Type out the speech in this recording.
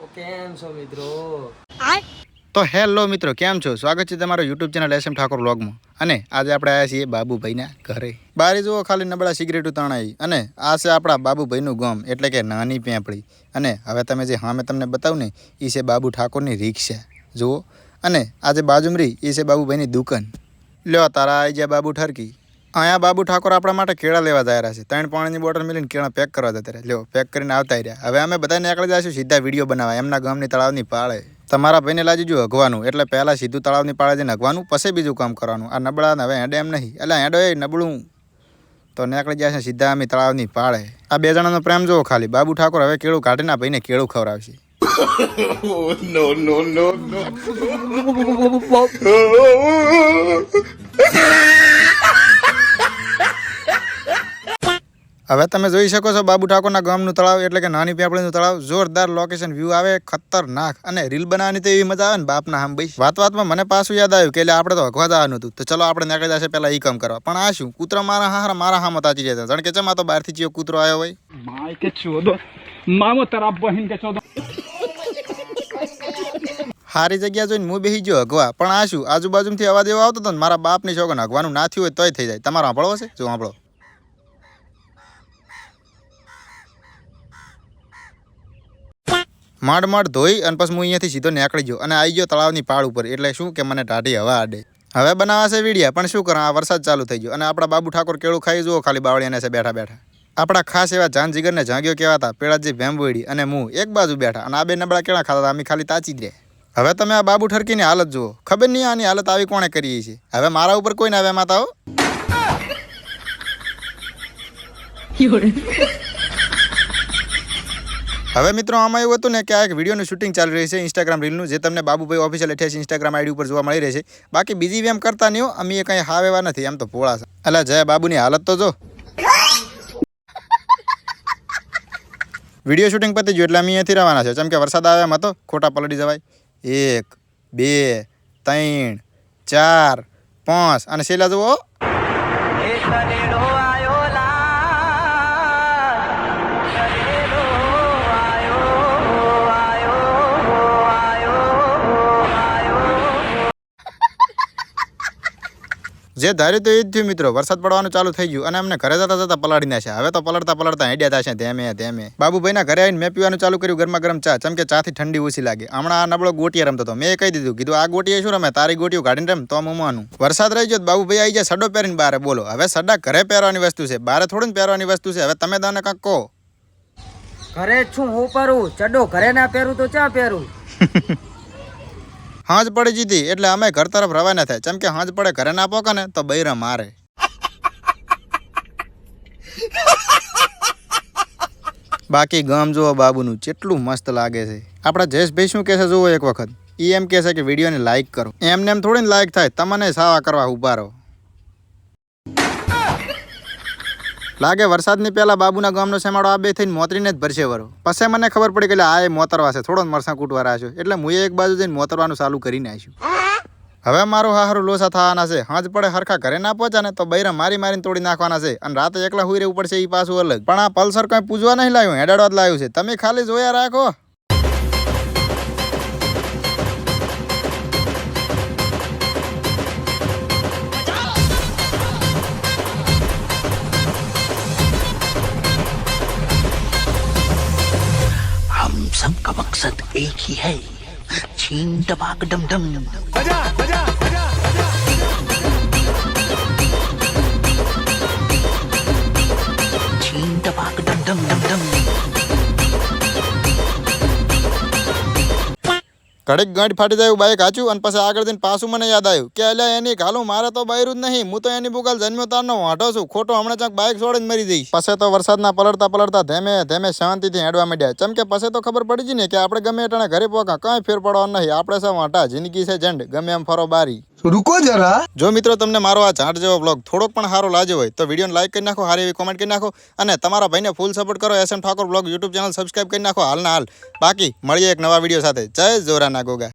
તો કેમ છો મિત્રો? તો હેલો મિત્રો કેમ છો? સ્વાગત છે તમારો YouTube channel S M Thakor વ્લોગમાં. અને આજે આપણે આવ્યા છીએ બાબુભાઈના ઘરે. બારી જુઓ ખાલી નબળા સિગરેટો તણાઈ અને આ છે આપણા બાબુભાઈનું ગામ એટલે કે નાની પેંપળી. અને હવે તમે જે હા મેં તમને બતાવું ને એ છે બાબુ ઠાકોરની રિક્ષા. જુઓ. અને આજે જે બાજુમરી એ છે બાબુભાઈની દુકાન. લ્યો તારા આવી ગયા બાબુ ઠરકી. અહીંયા બાબુ ઠાકોર આપણા માટે કેળા લેવા જઈ રહ્યા છે. ત્રણ પાણીની બોટલ મિલીને કેળા પેક કરવા જતા રહ્યા. લ્યો પેક કરીને આવતા રહ્યા. હવે અમે બધા નીકળી જઈશું સીધા વીડિયો બનાવવા. એમના ગામની તળાવની પાળે. તમારા ભાઈને લાજી જો હગવાનું એટલે પહેલાં સીધું તળાવની પાળે જઈને હગવાનું પછી બીજું કામ કરવાનું. આ નબળાને હવે હેડે એમ નહીં. એટલે હેડો એ નબળું. તો નીકળી જાય છે સીધા અમે તળાવની પાળે. આ બે જણાનો પ્રેમ જોવો ખાલી. બાબુ ઠાકોર હવે કેળું કાઢીને ભાઈને કેળું ખવડાવશે. હવે તમે જોઈ શકો છો બાબુ ઠાકોરના ગામનું તળાવ એટલે કે નાની પેપળીનું તળાવ. જોરદાર લોકેશન વ્યૂ આવે ખતરનાક અને રીલ બનાવવાની તો એવી મજા આવે ને બાપના આમ ભાઈ વાત વાતમાં મને પાછું યાદ આવ્યું કે એટલે આપણે તો હગવા જવાનું હતું. તો ચલો આપણે નીકળી જશે પહેલાં એ કામ કરવા. પણ આ શું? કૂતરો મારા હાર મારા હામાં તાચી જતા. જાણ કે ચમ આ તો બહારથી ચિયો કૂતરો આવ્યો હોય. કે સારી જગ્યા જોઈને હું બેસી ગયો હગવા. પણ આ શું? આજુબાજુથી અવાજ એવો આવતો હતો ને મારા બાપની છોકરાને હગવાનું ના થયું હોય તોય થઈ જાય. તમારો સાંભળવો છે? જો સાંભળો. માંડ માંડ ધોઈ અને પછી હું અહીંયાથી સીધો નીકળી ગયો અને આવી ગયો તળાવની પાળ ઉપર. એટલે શું કે મને ટાઢી હવા આડે. હવે બનાવાશે વીડિયા, પણ શું કરા? આ વરસાદ ચાલુ થઈ ગયો અને આપણા બાબુ ઠાકોર કેળું ખાઈ જુઓ, ખાલી બાવળિયાને છે બેઠા બેઠા. આપણા ખાસ એવા જાન જીગરને જાગ્યો કહેવાતા પેળાજી ભેંબોડી અને હું એક બાજુ બેઠા અને આ બે નબળા કેળા ખાતા અમે ખાલી તાચી રહ્યા. હવે તમે આ બાબુ ઠરકીની હાલત જુઓ. ખબર નહીં આની હાલત આવી કોણે કરી છે. હવે મારા ઉપર કોઈ ના આવે માતાઓ. હવે મિત્રો, આમાં એવું હતું ને કે આ એક વિડીયોનું શૂટિંગ ચાલી રહી છે ઇન્સ્ટાગ્રામ રીલનું જે તમને બાબુભાઈ ઓફિશિયલ અઠ્યાસી ઇન્સ્ટાગ્રામ આઈડી ઉપર જોવા મળી રહેશે બાકી બીજી એમ કરતા નહીં અમે કંઈ હાવ એવા નથી એમ તો ભોળા છે. અલા, જય બાબુની હાલત તો જો. વીડિયો શૂટિંગ પતી ગયું એટલે અમે અહીંયાથી રહેવાના છે. જેમ કે વરસાદ આવે એમ હતો, ખોટા પલટી જવાય. એક, બે, ત્રણ, ચાર, પાંચ. અને છેલ્લા જુઓ. જે ધાર્યું તો એ જ થયું મિત્રો. વરસાદ પડવાનું ચાલુ થઈ ગયું અને અમને ઘરે જતા જતા પલાળી નાખ્યા હવે તો પલળતા પલળતા હેડ્યા થશે. ધેમે ધેમે. બાબુભાઈના ઘરે આવીને મેં પીવાનું ચાલુ કર્યું ગરમા ગરમ ચા. ચમ કે ચાથી ઠંડી ઓછી લાગે. હમણાં આ નબળો ગોટિયા રમતો હતો. મેં કહી દીધું કીધું આ ગોટીએ શું રમે? તારી ગોટીઓ કાઢીને રમ તો મમ્માનું વરસાદ રહી ગયો બાબુભાઈ આવી જાય સડો પહેરીને બારે બોલો હવે સડા ઘરે પહેરવાની વસ્તુ છે. બહાર થોડું પહેરવાની વસ્તુ છે. હવે તમે દાને કાંક કહો. ઘરે છું હું પહેરું. ચડો ઘરે ના પહેરું તો ચા પહેરું. હાંજ પડી જીતી એટલે અમે ઘર તરફ રવાના થાય. ચમ કે હાંજ પડે ઘરે ના પોકે ને તો બૈરા મારે. બાકી ગામ જુઓ બાબુનું, કેટલું મસ્ત લાગે છે. આપણા જયેશભાઈ શું કહેશે જુઓ એક વખત. એ એમ કહેશે કે વિડીયોને લાઇક કરો. એમને એમ થોડી લાઇક થાય, તમને સાવા કરવા ઊભા રહો. લાગે વરસાદની પહેલા બાબુના ગામનો સેમાડો આ બે થઈને મોતરીને જ ભરશે વરો. પછી મને ખબર પડી કે આ એ મોતરવા છે. થોડો મરસા કૂટવા રાખ્યો એટલે હું એક બાજુ જઈને મોતરવાનું ચાલુ કરી નાખ્યું. હવે મારું હારું લોસા થવાના છે. હાજ પડે, હરખા ઘરે ના પહોંચા ને તો બૈરા મારી મારીને તોડી નાખવાના છે. અને રાતે એકલા હુઈ રહેવું પડશે એ પાછું અલગ. પણ આ પલ્સર કઈ પૂજવા નહીં લાવ્યું હેડાડવા જ લાવ્યું છે. તમે ખાલી જોયા રાખો. हम सब का मकसद एक ही है छीन टपाक डम डम ઘડીક ગાંઠ ફાટી જાય બાઈક હાચ્યું અને પછી આગળ જઈને પાછું મને યાદ આવ્યું કે અલ્યા એની ઘાલું મારે તો બાયરું જ નહીં. હું તો એની બુગાલ જન્મ્યો તારનો વાંઢો છું. ખોટો હમણાં ચાક બાઈક છોડીને મરી જઈશ. પછી તો વરસાદના પલળતા પલળતા ધેમે ધેમે શાંતિથી હેડવા માંડ્યા. ચમ કે પછી તો ખબર પડી જ ને કે આપણે ગમે એટાણે ઘરે પોકા, કાંઈ ફેર પડવાનું નહીં. આપણે સૌ વાંટા જિંદગી છે જંડ ગમે એમ ફરો બારી. રૂકો જરા. જો મિત્રો તમને મારો આ ઝાડ જેવો બ્લોગ થોડોક પણ સારો લાગ્યો હોય, તો વિડીયોને લાઈક કરી નાખો સારી એવી કોમેન્ટ કરી નાખો અને તમારા ભાઈને ફૂલ સપોર્ટ કરો SM Thakor blog YouTube channel subscribe કરી નાખો. હાલના હાલ. બાકી, મળીએ એક નવા વીડિયો સાથે. જય જોરાના ગોગા.